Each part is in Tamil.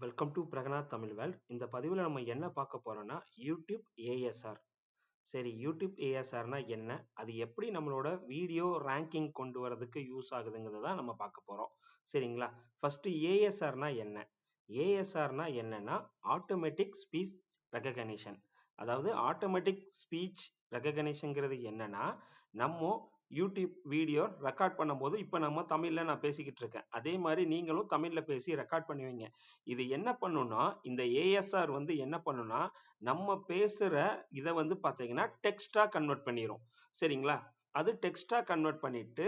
Welcome to Pragana Tamil world இந்த பதிவில் நம்ம என்ன பார்க்க போறோம்னா யூடியூப் ஏஎஸ்ஆர் சரி யூடியூப் ஏஎஸ்ஆர்னா என்ன? அது எப்படி நம்மளோட வீடியோ ரேங்கிங் கொண்டு வரதுக்கு யூஸ் ஆகுதுங்கிறத தான் நம்ம பார்க்க போறோம். சரிங்களா? ஃபர்ஸ்ட் ஏஎஸ்ஆர்னா என்ன? ஏஎஸ்ஆர்னா என்னன்னா ஆட்டோமேட்டிக் ஸ்பீச் ரெகக்னிஷன் அதாவது ஆட்டோமேட்டிக் ஸ்பீச் ரெகக்னிஷன்ங்கிறது என்னன்னா நம்ம யூடியூப் வீடியோ ரெக்கார்ட் பண்ணும்போது இப்போ நம்ம தமிழில் நான் பேசிக்கிட்டு இருக்கேன். அதே மாதிரி நீங்களும் தமிழில் பேசி ரெக்கார்ட் பண்ணுவீங்க. இது என்ன பண்ணுன்னா இந்த ஏஎஸ்ஆர் வந்து என்ன பண்ணுன்னா நம்ம பேசுகிற இதை வந்து பார்த்தீங்கன்னா டெக்ஸ்டாக கன்வெர்ட் பண்ணிடும் சரிங்களா? அது டெக்ஸ்டாக கன்வெர்ட் பண்ணிட்டு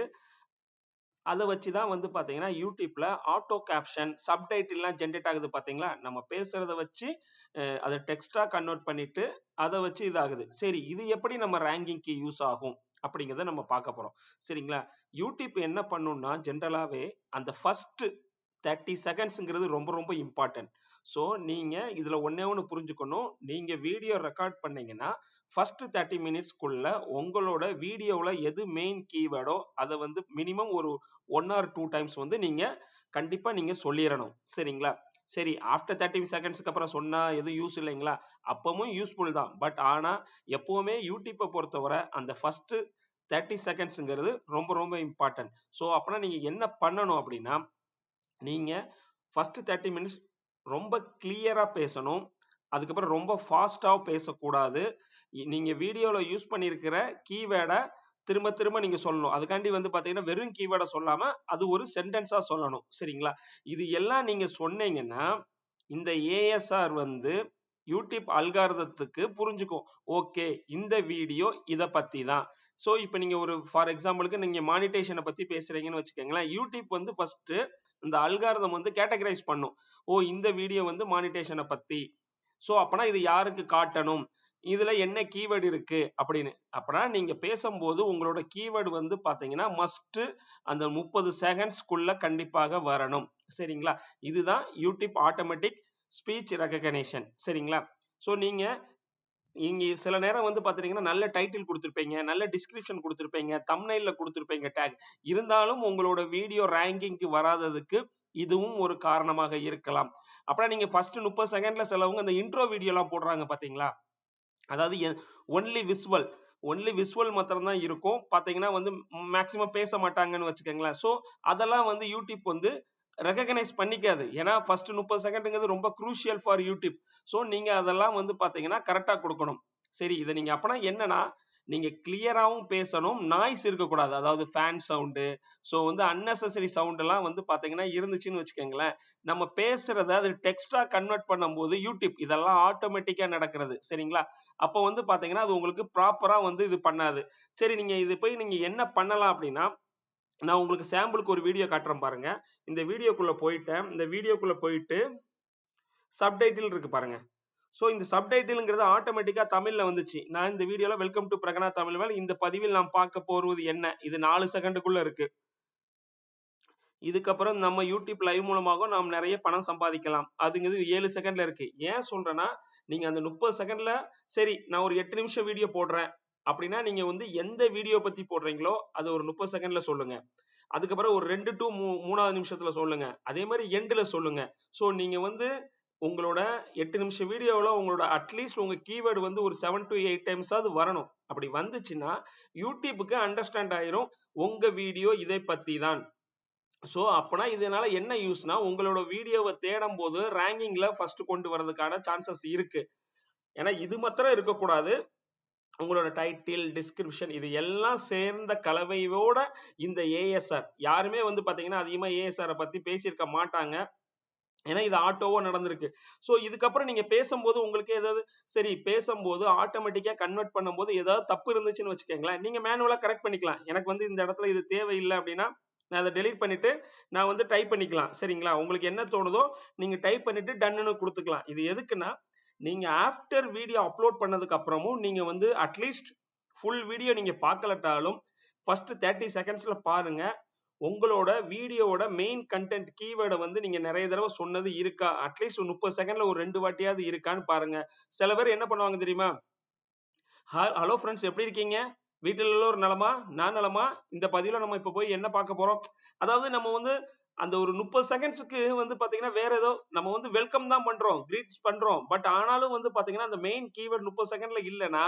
அதை வச்சு தான் வந்து பார்த்தீங்கன்னா யூடியூப்பில் ஆட்டோ கேப்ஷன் சப்டைட்டில்லாம் ஜென்ரேட் ஆகுது பார்த்தீங்களா நம்ம பேசுகிறத வச்சு அதை டெக்ஸ்டாக கன்வெர்ட் பண்ணிவிட்டு அதை வச்சு இதாகுது. சரி இது எப்படி நம்ம ரேங்கிங்க்கு யூஸ் ஆகும்? அப்படிங்கிறத நம்ம பார்க்க போறோம். சரிங்களா? யூடியூப் என்ன பண்ணும்னா ஜென்ரலாகவே அந்த ஃபர்ஸ்ட் தேர்ட்டி செகண்ட்ஸுங்கிறது ரொம்ப ரொம்ப இம்பார்ட்டன்ட் ஸோ நீங்கள் இதில் ஒன்றே ஒன்று புரிஞ்சுக்கணும். நீங்கள் வீடியோ ரெக்கார்ட் பண்ணீங்கன்னா ஃபஸ்ட்டு தேர்ட்டி மினிட்ஸ்க்குள்ள உங்களோட வீடியோவில் எது மெயின் கீவேர்டோ அதை வந்து மினிமம் ஒரு ஒன் ஆர் டூ டைம்ஸ் வந்து நீங்கள் கண்டிப்பாக நீங்கள் சொல்லிடணும். சரிங்களா? சரி ஆஃப்டர் தேர்ட்டி செகண்ட்ஸ்க்கு அப்புறம் சொன்னா எதுவும் யூஸ் இல்லைங்களா? அப்பவும் யூஸ்ஃபுல் தான். பட் ஆனா எப்பவுமே யூடியூப்பை பொறுத்தவரை அந்த ஃபர்ஸ்ட் தேர்ட்டி செகண்ட்ஸுங்கிறது ரொம்ப ரொம்ப இம்பார்ட்டன்ட் ஸோ அப்பனா நீங்க என்ன பண்ணணும் அப்படின்னா நீங்க ஃபர்ஸ்ட் தேர்ட்டி மினிட்ஸ் ரொம்ப கிளியரா பேசணும். அதுக்கப்புறம் ரொம்ப ஃபாஸ்ட்டாக பேசக்கூடாது. நீங்கள் நீங்க யூஸ் பண்ணியிருக்கிற கீவேர்டை திரும்ப திரும்ப நீங்க சொல்லணும். அதுக்காண்டி வந்து பாத்தீங்கன்னா வெறும் கீவேர்டை சொல்லாம அது ஒரு சென்டென்ஸா சொல்லணும். சரிங்களா? இது எல்லாம் நீங்க சொன்னீங்கன்னா இந்த ஏஎஸ்ஆர் வந்து யூடியூப் அல்காரதத்துக்கு புரிஞ்சுக்கும். ஓகே இந்த வீடியோ இதை பத்தி தான் ஸோ இப்போ நீங்க ஒரு ஃபார் எக்ஸாம்பிளுக்கு நீங்க மானிட்டேஷனை பத்தி பேசுறீங்கன்னு வச்சுக்கோங்களேன் யூடியூப் வந்து ஃபர்ஸ்ட் இந்த அல்காரதம் வந்து கேட்டகரைஸ் பண்ணும். ஓ இந்த வீடியோ வந்து மானிட்டேஷனை பத்தி. ஸோ அப்பனா இது யாருக்கு காட்டணும்? இதுல என்ன கீவேர்டு இருக்கு அப்படின்னு. அப்பனா நீங்க பேசும்போது உங்களோட கீவேர்டு வந்து பாத்தீங்கன்னா மஸ்ட் அந்த முப்பது செகண்ட்ஸ்க்குள்ள கண்டிப்பாக வரணும். சரிங்களா? இதுதான் யூடியூப் ஆட்டோமேட்டிக் ஸ்பீச் ரெகக்னேஷன் சரிங்களா? ஸோ நீங்க இங்க சில நேரம் வந்து பாத்தீங்கன்னா நல்ல டைட்டில் கொடுத்துருப்பீங்க நல்ல டிஸ்கிரிப்ஷன் கொடுத்துருப்பீங்க தம்னைல கொடுத்துருப்பீங்க டேக் இருந்தாலும் உங்களோட வீடியோ ரேங்கிங்க்கு வராததுக்கு இதுவும் ஒரு காரணமாக இருக்கலாம். அப்புறம் நீங்க ஃபர்ஸ்ட் முப்பது செகண்ட்ல சிலவங்க அந்த இன்ட்ரோ வீடியோலாம் போடுறாங்க பாத்தீங்களா? அதாவது ஒன்லி விசுவல் ஒன்லி விசுவல் மாத்திரம் தான் இருக்கும். பாத்தீங்கன்னா வந்து மேக்சிமம் பேச மாட்டாங்கன்னு வச்சுக்கோங்களேன். ஸோ அதெல்லாம் வந்து யூடியூப் வந்து ரெகக்னைஸ் பண்ணிக்காது. ஏன்னா ஃபர்ஸ்ட் முப்பது செகண்டுங்கிறது ரொம்ப குரூஷியல் ஃபார் யூடியூப் ஸோ நீங்க அதெல்லாம் வந்து பாத்தீங்கன்னா கரெக்டா கொடுக்கணும். சரி இதை நீங்க அப்பனா என்னன்னா நீங்க கிளியராகவும் பேசணும். நாய்ஸ் இருக்கக்கூடாது. அதாவது ஃபேன் சவுண்டு ஸோ வந்து அன்னெசரி சவுண்ட் எல்லாம் வந்து பாத்தீங்கன்னா இருந்துச்சுன்னு வச்சுக்கோங்களேன். நம்ம பேசுறத அது டெக்ஸ்டா கன்வெர்ட் பண்ணும்போது யூடியூப் இதெல்லாம் ஆட்டோமேட்டிக்கா நடக்கிறது. சரிங்களா? அப்போ வந்து பாத்தீங்கன்னா அது உங்களுக்கு ப்ராப்பரா வந்து இது பண்ணாது. சரி நீங்க இது போய் நீங்க என்ன பண்ணலாம் அப்படின்னா நான் உங்களுக்கு சாம்பிளுக்கு ஒரு வீடியோ காட்டுறேன் பாருங்க. இந்த வீடியோக்குள்ள போயிட்டேன். இந்த வீடியோக்குள்ள போயிட்டு சப்டைட்டில் இருக்கு பாருங்க. ஸோ இந்த சப்டைட்டிலுங்கிறது ஆட்டோமேட்டிக்கா தமிழ்ல வந்துச்சு. நான் இந்த வீடியோவில் welcome to Pragana Tamil world இந்த பதிவில் நாம் பார்க்க போவது என்ன? இது நாலு செகண்டுக்குள்ள இருக்கு. இதுக்கப்புறம் நம்ம யூடியூப் லைவ் மூலமாக நாம் நிறைய பணம் சம்பாதிக்கலாம். அதுங்கிறது ஏழு செகண்ட்ல இருக்கு. ஏன் சொல்றேன்னா நீங்க அந்த முப்பது செகண்ட்ல சரி நான் ஒரு எட்டு நிமிஷம் வீடியோ போடுறேன். அப்படின்னா நீங்க வந்து எந்த வீடியோ பத்தி போடுறீங்களோ அது ஒரு முப்பது செகண்ட்ல சொல்லுங்க. அதுக்கப்புறம் ஒரு ரெண்டு டு மூணாவது நிமிஷத்துல சொல்லுங்க. அதே மாதிரி எண்டுல சொல்லுங்க. ஸோ நீங்க வந்து உங்களோட எட்டு நிமிஷம் வீடியோவில் உங்களோட அட்லீஸ்ட் உங்கள் கீவேர்டு வந்து ஒரு செவன் டு எயிட் டைம்ஸாவது வரணும். அப்படி வந்துச்சுன்னா யூடியூபுக்கு அண்டர்ஸ்டாண்ட் ஆயிரும். உங்கள் வீடியோ இதை பற்றி தான் ஸோ அப்போனா இதனால என்ன யூஸ்னா உங்களோட வீடியோவை தேடும் போது ரேங்கிங்கில் ஃபர்ஸ்ட் கொண்டு வரதுக்கான சான்சஸ் இருக்கு. ஏன்னா இது மாத்திரம் இருக்கக்கூடாது. உங்களோட டைட்டில் டிஸ்கிரிப்ஷன் இது எல்லாம் சேர்ந்த கலவையோட இந்த ஏஎஸ்ஆர் யாருமே வந்து பார்த்தீங்கன்னா அதிகமாக ஏஎஸ்ஆரை பற்றி பேசியிருக்க மாட்டாங்க. ஏன்னா இது ஆட்டோவோ நடந்திருக்கு. ஸோ இதுக்கப்புறம் நீங்க பேசும்போது உங்களுக்கு ஏதாவது சரி பேசும்போது ஆட்டோமேட்டிக்கா கன்வெர்ட் பண்ணும்போது ஏதாவது தப்பு இருந்துச்சுன்னு வச்சுக்கோங்களேன். நீங்க மேனுவலா கரெக்ட் பண்ணிக்கலாம். எனக்கு வந்து இந்த இடத்துல இது தேவையில்லை அப்படின்னா நான் அதை டெலீட் பண்ணிட்டு நான் வந்து டைப் பண்ணிக்கலாம். சரிங்களா? உங்களுக்கு என்ன தோணுதோ நீங்க டைப் பண்ணிட்டு டன்னு கொடுத்துக்கலாம். இது எதுக்குன்னா நீங்க ஆஃப்டர் வீடியோ அப்லோட் பண்ணதுக்கு அப்புறமும் நீங்க வந்து அட்லீஸ்ட் ஃபுல் வீடியோ நீங்க பார்க்கலட்டாலும் ஃபர்ஸ்ட் தேர்ட்டி செகண்ட்ஸ்ல பாருங்க. உங்களோட வீடியோவோட மெயின் கண்டென்ட் கீவேர்டை வந்து நீங்க நிறைய தடவை சொன்னது இருக்கா? அட்லீஸ்ட் முப்பது செகண்ட்ல ஒரு ரெண்டு வாட்டியாவது இருக்கான்னு பாருங்க. சில பேர் என்ன பண்ணுவாங்க தெரியுமா? ஹலோ ஃப்ரெண்ட்ஸ் எப்படி இருக்கீங்க? வீட்டில் ஒரு நலமா? நான் நலமா? இந்த பதிவில் நம்ம இப்போ போய் என்ன பார்க்க போறோம்? அதாவது நம்ம வந்து அந்த ஒரு முப்பது செகண்ட்ஸ்க்கு வந்து பாத்தீங்கன்னா வேற ஏதோ நம்ம வந்து வெல்கம் தான் பண்றோம் கிரீட்ஸ் பண்றோம். பட் ஆனாலும் வந்து பாத்தீங்கன்னா அந்த மெயின் கீவேர்ட் முப்பது செகண்ட்ல இல்லைன்னா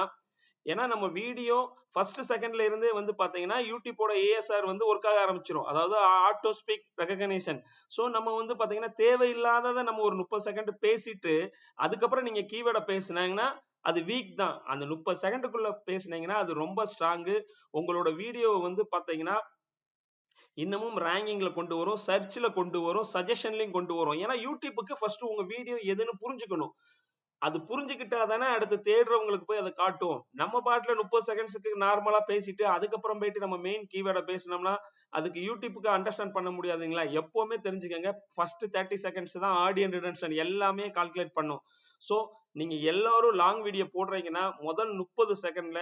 ஏன்னா நம்ம வீடியோ ஃபர்ஸ்ட் செகண்ட்ல இருந்தே வந்து பாத்தீங்கன்னா யூடியூபோட ஏஎஸ்ஆர் வந்து ஒர்க் ஆக ஆரம்பிச்சிடும் அதாவது ஆட்டோ ஸ்பீக் ரெகக்னேஷன் ஸோ நம்ம வந்து பாத்தீங்கன்னா தேவையில்லாததை நம்ம ஒரு முப்பது செகண்ட் பேசிட்டு அதுக்கப்புறம் நீங்க கீவேர்டை பேசுனாங்கன்னா அது வீக் தான். அந்த முப்பது செகண்டுக்குள்ள பேசுனீங்கன்னா அது ரொம்ப ஸ்ட்ராங்கு உங்களோட வீடியோவை வந்து பாத்தீங்கன்னா இன்னமும் ரேங்கிங்ல கொண்டு வரும் சர்ச்சில் கொண்டு வரும் சஜஷன்லயும் கொண்டு வரும். ஏன்னா யூடியூப்புக்கு ஃபர்ஸ்ட் உங்க வீடியோ எதுன்னு புரிஞ்சுக்கணும். அது புரிஞ்சுக்கிட்டா தானே அடுத்து தேடுறவங்களுக்கு போய் அதை காட்டும். நம்ம பாட்டுல முப்பது செகண்ட்ஸுக்கு நார்மலா பேசிட்டு அதுக்கப்புறம் போயிட்டு நம்ம மெயின் கீவேர்டை பேசினோம்னா அதுக்கு யூடியூப்புக்கு அண்டர்ஸ்டாண்ட் பண்ண முடியாதுங்களா? எப்பவுமே தெரிஞ்சுக்கங்க. ஃபர்ஸ்ட் தேர்ட்டி செகண்ட்ஸ் தான் ஆடியன் ரிடன்ஷன் எல்லாமே கால்குலேட் பண்ணும். ஸோ நீங்க எல்லாரும் லாங் வீடியோ போடுறீங்கன்னா முதல் முப்பது செகண்ட்ல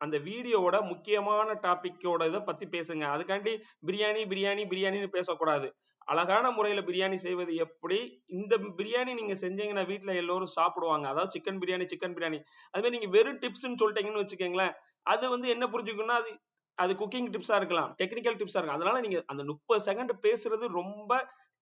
அந்த வீடியோவோட முக்கியமான டாபிக்கோட இதை பத்தி பேசுங்க. அதுக்காண்டி பிரியாணி பிரியாணி பிரியாணின்னு பேசக்கூடாது. அழகான முறையில பிரியாணி செய்வது எப்படி? இந்த பிரியாணி நீங்க செஞ்சீங்கன்னா வீட்டுல எல்லோரும் சாப்பிடுவாங்க. அதாவது சிக்கன் பிரியாணி சிக்கன் பிரியாணி. அது மாதிரி நீங்க வெறும் டிப்ஸ்ன்னு சொல்லிட்டீங்கன்னு வச்சுக்கோங்களேன் அது வந்து என்ன புரிஞ்சுக்கணும்னா அது அது குக்கிங் டிப்ஸா இருக்கலாம் டெக்னிக்கல் டிப்ஸா இருக்கலாம். அதனால நீங்க அந்த முப்பது செகண்ட் பேசுறது ரொம்ப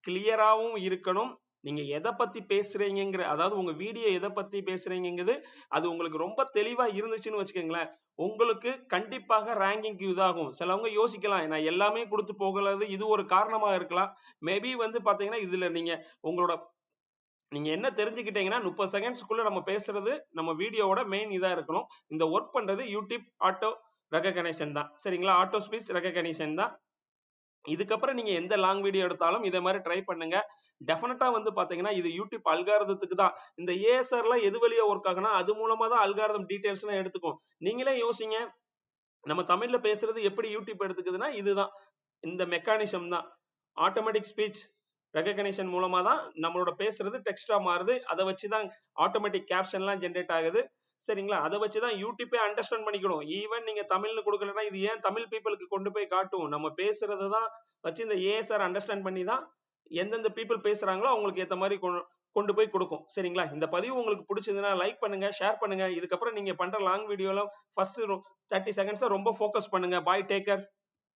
கிளியராகவும் இருக்கணும். நீங்க எதை பத்தி பேசுறீங்கிற அதாவது உங்க வீடியோ எதை பத்தி பேசுறீங்கிறது அது உங்களுக்கு ரொம்ப தெளிவா இருந்துச்சுன்னு வச்சுக்கோங்களேன். உங்களுக்கு கண்டிப்பாக ரேங்கிங்க்கு இதாகும் சிலவங்க யோசிக்கலாம் நான் எல்லாமே கொடுத்து போகிறது இது ஒரு காரணமா இருக்கலாம். மேபி வந்து பாத்தீங்கன்னா இதுல நீங்க உங்களோட நீங்க என்ன தெரிஞ்சுக்கிட்டீங்கன்னா முப்பது செகண்ட்ஸ்க்குள்ள நம்ம பேசுறது நம்ம வீடியோவோட மெயின் இதா இருக்கணும். இந்த ஒர்க் பண்றது யூடியூப் ஆட்டோ ரெகக்னேஷன் தான். சரிங்களா? ஆட்டோ ஸ்பீச் ரெகக்னேஷன் தான். இதுக்கப்புறம் நீங்க எந்த லாங் வீடியோ எடுத்தாலும் இதே மாதிரி ட்ரை பண்ணுங்க. டெஃபினட்டா வந்து பாத்தீங்கன்னா இது யூடியூப் அல்காரதத்துக்கு தான். இந்த ஏஎஸ்ஆர்லாம் எது வழியா ஒர்க் ஆகுனா அது மூலமா தான் அல்காரதம் டீடைல்ஸ் எல்லாம் எடுத்துக்கும். நீங்களே யோசிங்க நம்ம தமிழ்ல பேசுறது எப்படி யூடியூப் எடுத்துக்குதுன்னா இதுதான். இந்த மெக்கானிசம் தான். ஆட்டோமேட்டிக் ஸ்பீச் ரெகக்னேஷன் மூலமா தான் நம்மளோட பேசுறது டெக்ஸ்டா மாறுது. அதை வச்சுதான் ஆட்டோமேட்டிக் கேப்ஷன்லாம் ஜென்ரேட் ஆகுது. சரிங்களா? அதை வச்சு தான் யூடியூப்பே அண்டர்ஸ்டாண்ட் பண்ணிக்கணும். ஈவன் நீங்க தமிழ்னு கொடுக்கலன்னா இது ஏன் தமிழ் பீப்புளுக்கு கொண்டு போய் காட்டும்? நம்ம பேசுறது தான் வச்சு இந்த ஏஎஸ்ஆர் அண்டர்ஸ்டாண்ட் பண்ணி தான் எந்தெந்த பீப்புள் பேசுறாங்களோ அவங்களுக்கு ஏற்ற மாதிரி கொண்டு போய் கொடுக்கும். சரிங்களா? இந்த பதிவு உங்களுக்கு பிடிச்சதுன்னா லைக் பண்ணுங்க ஷேர் பண்ணுங்க. இதுக்கப்புறம் நீங்க பண்ற லாங் வீடியோல ஃபர்ஸ்ட் தேர்ட்டி செகண்ட்ஸ் ரொம்ப ஃபோக்கஸ் பண்ணுங்க. Bye take care